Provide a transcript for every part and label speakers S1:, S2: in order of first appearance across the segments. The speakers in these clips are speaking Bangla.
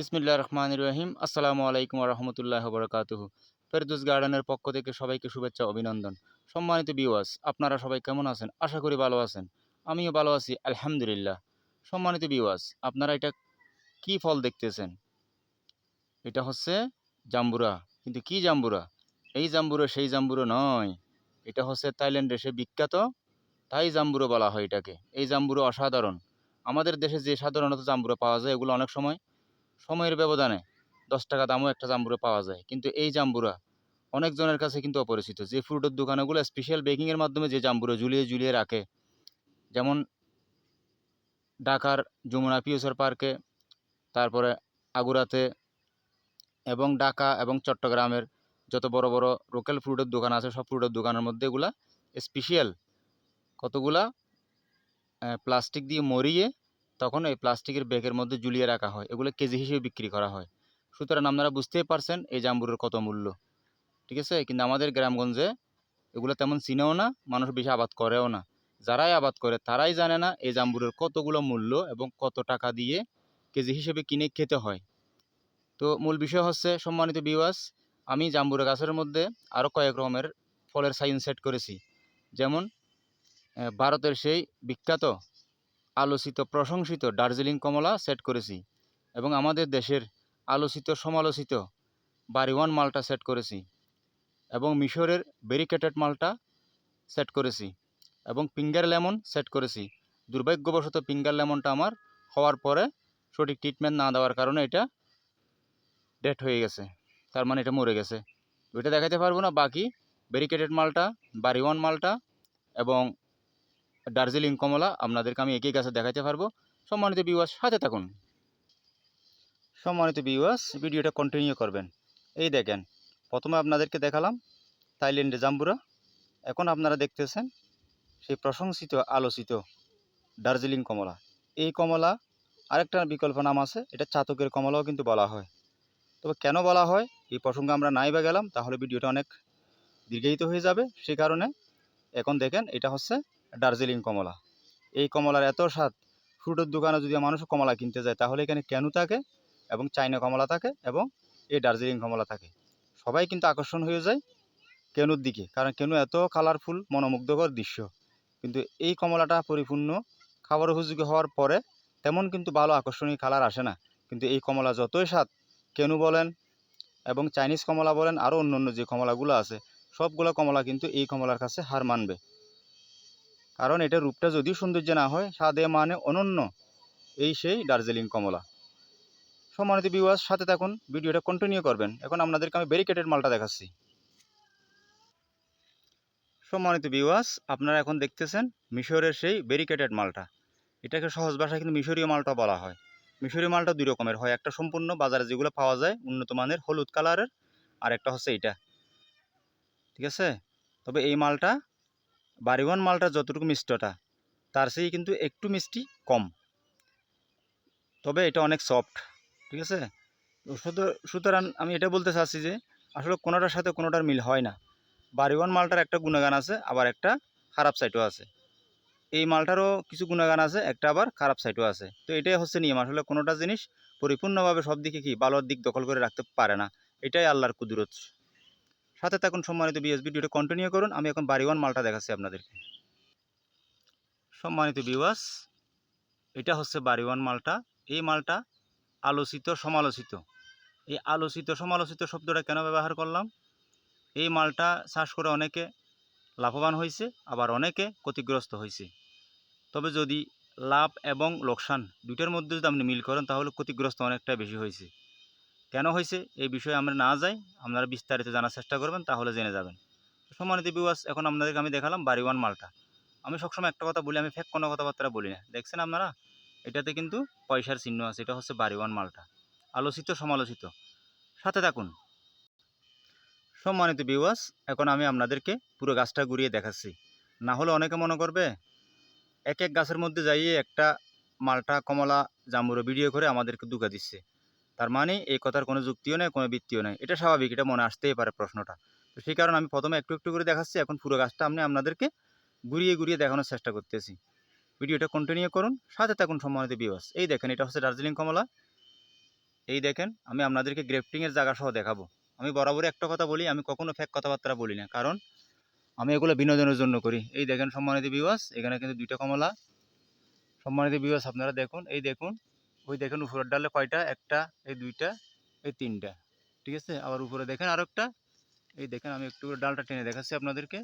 S1: বিসমিল্লাহ রহমান রহিম আসসালামু আলাইকুম রহমতুল্লাহ বরকাতুহু। ফেরদুস গার্ডেনের পক্ষ থেকে সবাইকে শুভেচ্ছা অভিনন্দন। সম্মানিত বিওয়াস আপনারা সবাই কেমন আছেন? আশা করি ভালো আছেন। আমিও ভালো আছি, আলহামদুলিল্লাহ। সম্মানিত বিওয়াস আপনারা এটা কি ফল দেখতেছেন? এটা হচ্ছে জাম্বুরা। কিন্তু কি জাম্বুরা? এই জাম্বুরা সেই জাম্বুরো নয়। এটা হচ্ছে থাইল্যান্ডের সে বিখ্যাত তাই জাম্বুরো বলা হয় এটাকে। এই জাম্বুরো অসাধারণ। আমাদের দেশে যে সাধারণত জাম্বুরা পাওয়া যায়, এগুলো অনেক সময় সময়ের ব্যবধানে দশ টাকা দামও একটা জাম্বুরা পাওয়া যায়। কিন্তু এই জাম্বুরা অনেকজনের কাছে কিন্তু অপরিচিত। যে ফ্রুটের দোকানগুলো স্পেশাল বেকিংয়ের মাধ্যমে যে জাম্বুরা ঝুলিয়ে ঝুলিয়ে রাখে, যেমন ঢাকার যমুনা পিউসার পার্কে, তারপরে আগুরাতে এবং ঢাকা এবং চট্টগ্রামের যত বড় বড় লোকাল ফ্রুটের দোকান আছে, সব ফ্রুটের দোকানের মধ্যে এগুলা স্পেশাল কতগুলা প্লাস্টিক দিয়ে মরিয়ে তখন এই প্লাস্টিকের ব্যাগের মধ্যে ঝুলিয়ে রাখা হয়। এগুলো কেজি হিসেবে বিক্রি করা হয়। সুতরাং আপনারা বুঝতেই পারছেন এই জাম্বুরের কত মূল্য। ঠিক আছে? কিন্তু আমাদের গ্রামগঞ্জে এগুলো তেমন চিনেও না, মানুষ বেশি আবাদ করেও না। যারাই আবাদ করে তারাই জানে না এই জাম্বুরের কতগুলো মূল্য এবং কত টাকা দিয়ে কেজি হিসেবে কিনে খেতে হয়। তো মূল বিষয় হচ্ছে, সম্মানিত বিওয়াস আমি জাম্বুরা গাছের মধ্যে আরও কয়েক রকমের ফলের সাইন সেট করেছি। যেমন ভারতের সেই বিখ্যাত আলোচিত প্রশংসিত দার্জিলিং কমলা সেট করেছি এবং আমাদের দেশের আলোচিত সমালোচিত বারিওয়ান মালটা সেট করেছি এবং মিশরের ব্যারিকেটেড মালটা সেট করেছি এবং পিঙ্গার লেমন সেট করেছি। দুর্ভাগ্যবশত পিঙ্গার লেমনটা আমার হওয়ার পরে সঠিক ট্রিটমেন্ট না দেওয়ার কারণে এটা ডেট হয়ে গেছে, তার মানে এটা মরে গেছে। ওইটা দেখাতে পারব না, বাকি ব্যারিকেটেড মালটা, বারিওয়ান মালটা এবং দার্জিলিং কমলা, আপনাদেরকে আমি একই গাছে দেখাতে পারব। সম্মানিত বিওয়াস সাথে থাকুন। সম্মানিত বিওয়াস ভিডিওটা কন্টিনিউ করবেন। এই দেখেন, প্রথমে আপনাদেরকে দেখালাম থাইল্যান্ডে জাম্বুরা। এখন আপনারা দেখতেছেন, সেই প্রশংসিত, আলোচিত দার্জিলিং কমলা। এই কমলা, আরেকটা বিকল্প নাম আছে, এটা চাতকের কমলাও কিন্তু বলা হয়। তবে কেন বলা হয়? এই প্রসঙ্গে আমরা নাই বা গেলাম, তাহলে ভিডিওটা অনেক দীর্ঘায়িত হয়ে যাবে। সেই কারণে এখন দেখেন, এটা হচ্ছে দার্জিলিং কমলা। এই কমলার এত স্বাদ, ফ্রুটের দোকানে যদি মানুষ কমলা কিনতে যায়, তাহলে এখানে কেনু থাকে এবং চাইনা কমলা থাকে এবং এই দার্জিলিং কমলা থাকে? সবাই কিন্তু আকর্ষণ হয়ে যায় কেনুর দিকে, কারণ কেনু এত কালারফুল মনোমুগ্ধকর দৃশ্য। কিন্তু এই কমলাটা পরিপূর্ণ খাবার উপযোগী হওয়ার পরে তেমন কিন্তু ভালো আকর্ষণীয় কালার আসে না। কিন্তু এই কমলা যতই স্বাদ কেনু বলেন এবং চাইনিজ কমলা বলেন আরও অন্য অন্য যে কমলাগুলো আছে, সবগুলো কমলা কিন্তু এই কমলার কাছে হার মানবে। কারণ এটা রূপটা যদিও সৌন্দর্য না হয়, স্বাদে মানে অনন্য। এই সেই দার্জিলিং কমলা। সম্মানিত বিওয়াস সাথে থাকুন, ভিডিওটা কন্টিনিউ করবেন। এখন আপনাদেরকে আমি ব্যারিকেটেড মালটা দেখাচ্ছি। সম্মানিত বিওয়াস আপনারা এখন দেখতেছেন মিশরের সেই ব্যারিকেটেড মালটা। এটাকে সহজ ভাষায় কিন্তু মিশরীয় মালটা বলা হয়। মিশরীয় মালটা দুই রকমের হয়। একটা সম্পূর্ণ বাজারে যেগুলো পাওয়া যায়, উন্নত মানের হলুদ কালারের আর একটা হচ্ছে এইটা ঠিক আছে? তবে এই মালটা বাড়িওয়ান মালটা যতটুকু মিষ্টটা, তার চেয়ে কিন্তু একটু মিষ্টি কম। তবে এটা অনেক সফট ঠিক আছে? সুতরাং- আমি এটা বলতে চাচ্ছি যে, আসলে কোনোটার সাথে কোনোটার মিল হয় না। বাড়িওয়ান মালটার একটা গুণগান আছে, আবার একটা খারাপ সাইডও আছে। এই মালটারও কিছু গুণগান আছে, একটা আবার খারাপ সাইডও আছে। তো এটাই হচ্ছে নিয়ম, আসলে কোনোটা জিনিস পরিপূর্ণভাবে সব দিকে কি ভালোর দিক দখল করে রাখতে পারে না, এটাই আল্লাহর কুদরত। সাথে থাকুন সম্মানিত বিএস ভিডিওটা কন্টিনিউ করুন। আমি এখন বাড়ি ওয়ান মালটা দেখাচ্ছি আপনাদেরকে। সম্মানিত বিওয়াস এটা হচ্ছে বাড়ি ওয়ান মালটা। এই মালটা আলোচিত, সমালোচিত। এই আলোচিত, সমালোচিত শব্দটা কেন ব্যবহার করলাম? এই মালটা চাষ করে অনেকে লাভবান হয়েছে, আবার অনেকে ক্ষতিগ্রস্ত হয়েছে। তবে যদি লাভ এবং লোকসান দুইটার মধ্যে যদি আপনি মিল করেন, তাহলে ক্ষতিগ্রস্ত অনেকটা বেশি হয়েছে। কেন হয়েছে এই বিষয়ে আমরা না যাই, আপনারা বিস্তারিত জানার চেষ্টা করবেন, তাহলে জেনে যাবেন। সম্মানিত বিওয়াস এখন আপনাদেরকে আমি দেখালাম বাড়ি ওয়ান মালটা। আমি সবসময় একটা কথা বলি, আমি ফেক কোনো কথাবার্তা বলি না। দেখছেন আপনারা? এটাতে কিন্তু পয়সার চিহ্ন আছে, এটা হচ্ছে বাড়ি ওয়ান মালটা। আলোচিত, সমালোচিত। সাথে থাকুন। সম্মানিত বিওয়াস এখন আমি আপনাদেরকে পুরো গাছটা ঘুরিয়ে দেখাচ্ছি। না হলে অনেকে মনে করবে, এক এক গাছের মধ্যে যাইয়ে একটা মালটা কমলা জামুরো ভিডিও করে আমাদেরকে দুকা দিচ্ছে। তার মানে এই কথার কোনো যুক্তিও নেই, কোনো বৃত্তিও নেই। এটা স্বাভাবিক, এটা মনে আসতেই পারে প্রশ্নটা। তো সেই কারণে আমি প্রথমে একটু একটু করে দেখাচ্ছি, এখন পুরো গাছটা আমি আপনাদেরকে ঘুরিয়ে ঘুরিয়ে দেখানোর চেষ্টা করতেছি। ভিডিওটা কন্টিনিউ করুন, সাথে থাকুন সম্মানিত বিওয়াস এই দেখেন, এটা হচ্ছে দার্জিলিং কমলা। এই দেখেন, আমি আপনাদেরকে গ্রেফটিংয়ের জায়গা সহ দেখাবো। আমি বরাবরই একটা কথা বলি, আমি কখনো ফেক কথাবার্তা বলি না, কারণ আমি এগুলো বিনোদনের জন্য করি। এই দেখেন সম্মানিত বিবাস এখানে কিন্তু দুইটা কমলা। সম্মানিত বিবাস আপনারা দেখুন, এই দেখুন ওই দেখেন উপরের ডালে কয়টা? একটা, এই দুইটা, এই তিনটা। ঠিক আছে? আবার উপরে দেখেন আরও একটা এই দেখেন, আমি একটু ডালটা টেনে দেখাচ্ছি আপনাদেরকে।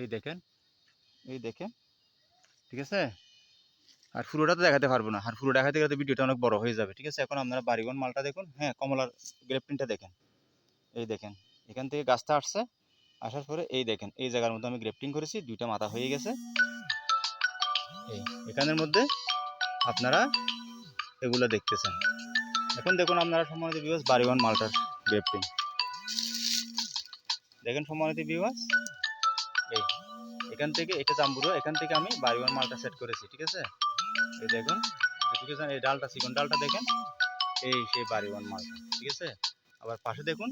S1: এই দেখেন এই দেখেন। ঠিক আছে? আর পুরোটা তো দেখাতে পারব না। আর পুরো দেখাতে গেলে ভিডিওটা অনেক বড় হয়ে যাবে। ঠিক আছে? এখন আপনারা বাড়িগন মালটা দেখুন। হ্যাঁ কমলার গ্রেপটিনটা দেখেন। এই দেখেন, এখান থেকে গাছটা আসছে। আসার পরে এই দেখেন, এই জায়গার মধ্যে আমি গ্রেফটিং করেছি। দুইটা মাথা হয়ে গেছে। এই, এখানের মধ্যে আপনারা এগুলো দেখতেছেন। এখন দেখুন আপনারা সম্মানিত বিবাস বাড়িওয়ান মালটার গ্রেফটিং দেখেন সম্মানিত বিবাস এই, এখান থেকে, এটা জাম্বুরো এখান থেকে আমি বাড়িওয়ান মালটা সেট করেছি, ঠিক আছে? এই দেখুন ঠিক আছে এই ডালটা, চিকন ডালটা দেখেন, এই সেই বাড়িওয়ান মালটা, ঠিক আছে? আবার পাশে দেখুন,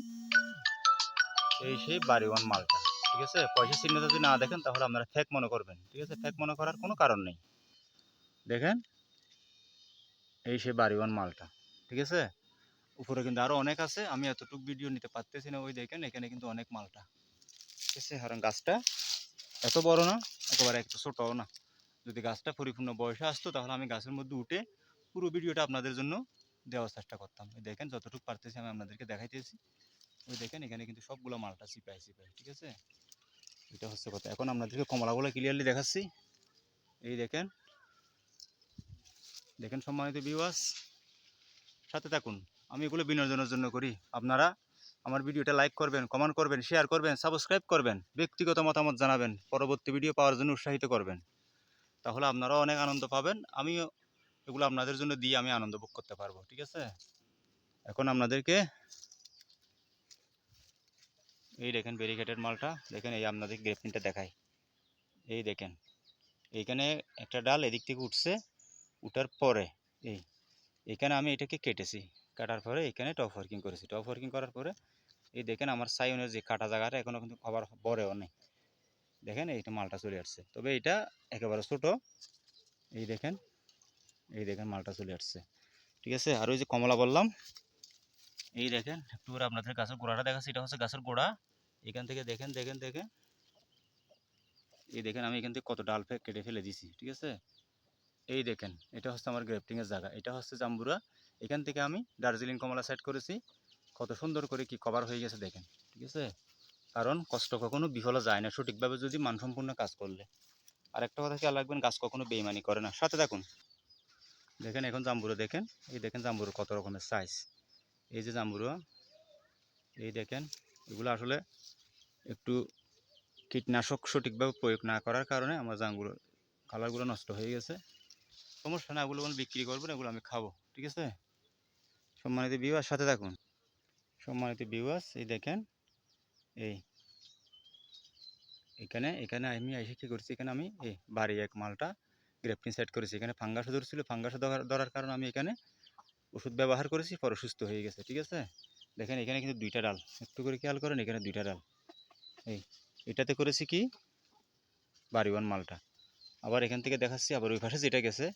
S1: এই সেই বাড়িওয়ান মালটা, ঠিক আছে? পয়সা চিহ্নটা যদি না দেখেন, তাহলে আপনারা ফেক মনে করবেন, ঠিক আছে? ফেক মনে করার কোনো কারণ নেই। দেখেন এই সেই বাড়িওয়ান মালটা। ঠিক আছে? উপরে কিন্তু আরও অনেক আছে। আমি এতটুকু ভিডিও নিতে পারতেছি না, ওই দেখেন, এখানে কিন্তু অনেক মালটা। ঠিক আছে? কারণ গাছটা এত বড় না, একেবারে একটু ছোটও না। যদি গাছটা পরিপূর্ণ বয়সে আসতো, তাহলে আমি গাছের মধ্যে উঠে পুরো ভিডিওটা আপনাদের জন্য দেওয়ার চেষ্টা করতাম। ওই দেখেন, যতটুকু পারতেছি আমি আপনাদেরকে দেখাইতেছি। ওই দেখেন, এখানে কিন্তু সবগুলো মালটা চিপাই চিপাই ঠিক আছে? এটা হচ্ছে কথা। এখন আপনাদেরকে কমলাগুলো ক্লিয়ারলি দেখাচ্ছি। এই দেখেন দেখেন সম্মানিত ভিউয়ার্স সাথে থাকুন। আমি এগুলো বিনোদনের জন্য করি। আপনারা আমার ভিডিওটা লাইক করবেন কমেন্ট করবেন শেয়ার করবেন সাবস্ক্রাইব করবেন, ব্যক্তিগত মতামত জানাবেন, পরবর্তী ভিডিও পাওয়ার জন্য উৎসাহিত করবেন। তাহলে আপনারাও অনেক আনন্দ পাবেন। আমিও এগুলো আপনাদের জন্য দিয়ে আমি আনন্দ ভোগ করতে পারব, ঠিক আছে? এখন আপনাদেরকে এই দেখেন ব্যারিকেটের মালটা, দেখেন এই আপনাদের গ্রেফিনটা দেখাই। এই দেখেন, এইখানে একটা ডাল এদিক থেকে উঠছে। উঠার পরে, এই, এখানে আমি এটাকে কেটেছি। কাটার পরে এখানে টপ ওয়ার্কিং করেছি। টপ ওয়ার্কিং করার পরে, এই দেখেন আমার সাইনের যে কাটা জায়গাটা এখনও কিন্তু খবর বড়েও নেই। দেখেন এইটা মালটা চলে আসছে। তবে এটা একেবারে ছোট। এই দেখেন এই দেখেন মালটা চলে আসছে। ঠিক আছে? আর ওই যে কমলা বললাম, এই দেখেন একটু করে আপনাদের গাছের গোড়াটা দেখাচ্ছি। এটা হচ্ছে গাছের গোড়া। এখান থেকে দেখেন দেখেন দেখেন। এই দেখেন, আমি এখান থেকে কত ডাল কেটে ফেলে দিছি। ঠিক আছে? এই দেখেন, এটা হচ্ছে আমার গ্রেফটিংয়ের জায়গা। এটা হচ্ছে জাম্বুরা। এখান থেকে আমি দার্জিলিং কমলা সেট করেছি। কত সুন্দর করে কি কভার হয়ে গেছে দেখেন, ঠিক আছে? কারণ কষ্ট কখনো বিফলে যায় না। সঠিকভাবে যদি মানসম্পূর্ণ কাজ করলে। আর একটা কথা খেয়াল রাখবেন, গাছ কখনো বেইমানি করে না। সাথে থাকুন। দেখেন এখন জাম্বুরো, দেখেন? এই দেখেন জাম্বুরো কত রকমের সাইজ এই যে জাম্বুরো, এই দেখেন, এগুলো আসলে একটু কীটনাশক সঠিকভাবে প্রয়োগ না করার কারণে আমার জামগুলো কালারগুলো নষ্ট হয়ে গেছে। সমস্যা না, এগুলো বিক্রি করব এগুলো আমি খাব, ঠিক আছে? সম্মানিত বিবাস সাথে থাকুন। সম্মানিত বিবাস এই দেখেন, এই, এখানে এখানে আমি এসে কী করছি, এখানে আমি, এই বাড়ি এক মালটা গ্রেফটিন সেট করেছি, এখানে ফাঙ্গাসও ধরছিল ফাঙ্গাসও ধরার কারণে আমি এখানে ওষুধ ব্যবহার করেছি, পরে সুস্থ হয়ে গেছে, ঠিক আছে? দেখেন, এখানে কিন্তু দুইটা ডাল, একটু করে খেয়াল করেন, এখানে দুইটা ডাল, এই, এটাতে করেছি কি? বাড়িওয়ান মালটা, আবার এখান থেকে দেখাচ্ছি, আবার ওই পাশে যেটা গেছে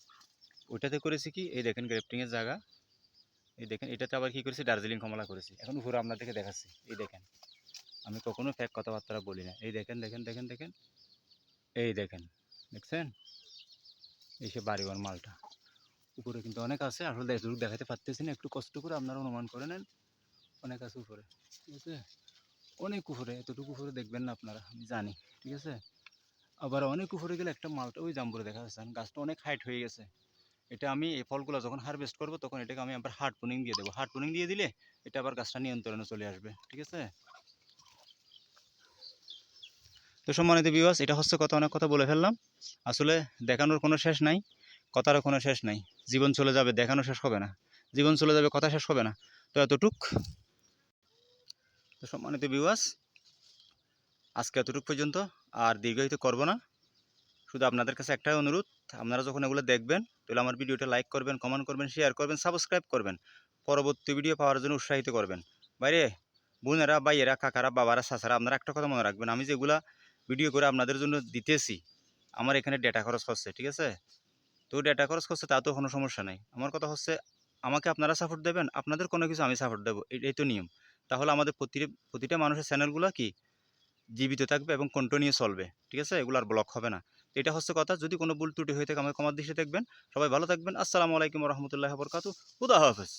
S1: ওইটাতে করেছি কি? এই দেখেন গ্রেফটিংয়ের জায়গা। এই দেখেন, এটাতে আবার কি করেছি? দার্জিলিং কমলা করেছি। এখন উপরে আপনাদেরকে দেখাচ্ছি। এই দেখেন, আমি কখনো ফ্যাক কথাবার্তা বলি না। এই দেখেন দেখেন দেখেন দেখেন। এই দেখেন, দেখছেন? এই সে বাড়িওয়ান মালটা। উপরে কিন্তু অনেক আছে আসলে দেখাতে পারতেছি না। একটু কষ্ট করে আপনারা অনুমান করে নেন। অনেক আছে উপরে, ঠিক আছে? অনেক উপরে, এতটুকু উপরে দেখবেন না আপনারা, আমি জানি, ঠিক আছে? আবার অনেক উপরে গেলে একটা মালটা ওই জাম্বুরে দেখা যাচ্ছে। গাছটা অনেক হাইট হয়ে গেছে। এটা আমি এই ফলগুলো যখন হারভেস্ট করব, তখন এটাকে আমি আবার হার্ড পুনিং দিয়ে দেবো। হার্ড পুনিং দিয়ে দিলে এটা আবার গাছটা নিয়ন্ত্রণে চলে আসবে, ঠিক আছে? তো সম্মানিত বিবাস এটা হচ্ছে কথা, অনেক কথা বলে ফেললাম। আসলে দেখানোর কোনো শেষ নাই, কথারও কোনো শেষ নাই। জীবন চলে যাবে, দেখানো শেষ হবে না। জীবন চলে যাবে, কথা শেষ হবে না। তো এতটুক। তো সম্মানিত বিবাস আজকে এতটুকু পর্যন্ত, আর দীর্ঘায়িত করব না। শুধু আপনাদের কাছে একটাই অনুরোধ আপনারা যখন এগুলো দেখবেন, তাহলে আমার ভিডিওটা লাইক করবেন কমেন্ট করবেন শেয়ার করবেন সাবস্ক্রাইব করবেন। পরবর্তী ভিডিও পাওয়ার জন্য উৎসাহিত করবেন। বাইরে, বোনেরা বাইয়েরা কাকারা, বাবারা, চাচারা, আপনারা একটা কথা মনে রাখবেন, আমি যেগুলা ভিডিও করে আপনাদের জন্য দিতেছি, আমার এখানে ডেটা খরচ হচ্ছে, ঠিক আছে? তো ডেটা খরচ করছে তা তো কোনো সমস্যা নাই। আমার কথা হচ্ছে, আমাকে আপনারা সাপোর্ট দেবেন, আপনাদের কোনো কিছু আমি সাপোর্ট দেবো এটাই তো নিয়ম। তাহলে আমাদের প্রতিটা প্রতিটা মানুষের চ্যানেলগুলো কি? জীবিত থাকবে এবং কন্টিনিউ চলবে, ঠিক আছে? এগুলো আর ব্লক হবে না। এটা হচ্ছে কথা। যদি কোনো ভুল ত্রুটি হয়ে থাকে আমাকে ক্ষমার দৃষ্টি দেখবেন। সবাই ভালো থাকবেন। আসসালামু আলাইকুম রহমতুল্লাহ বরকাতু খুদা হাফেজ।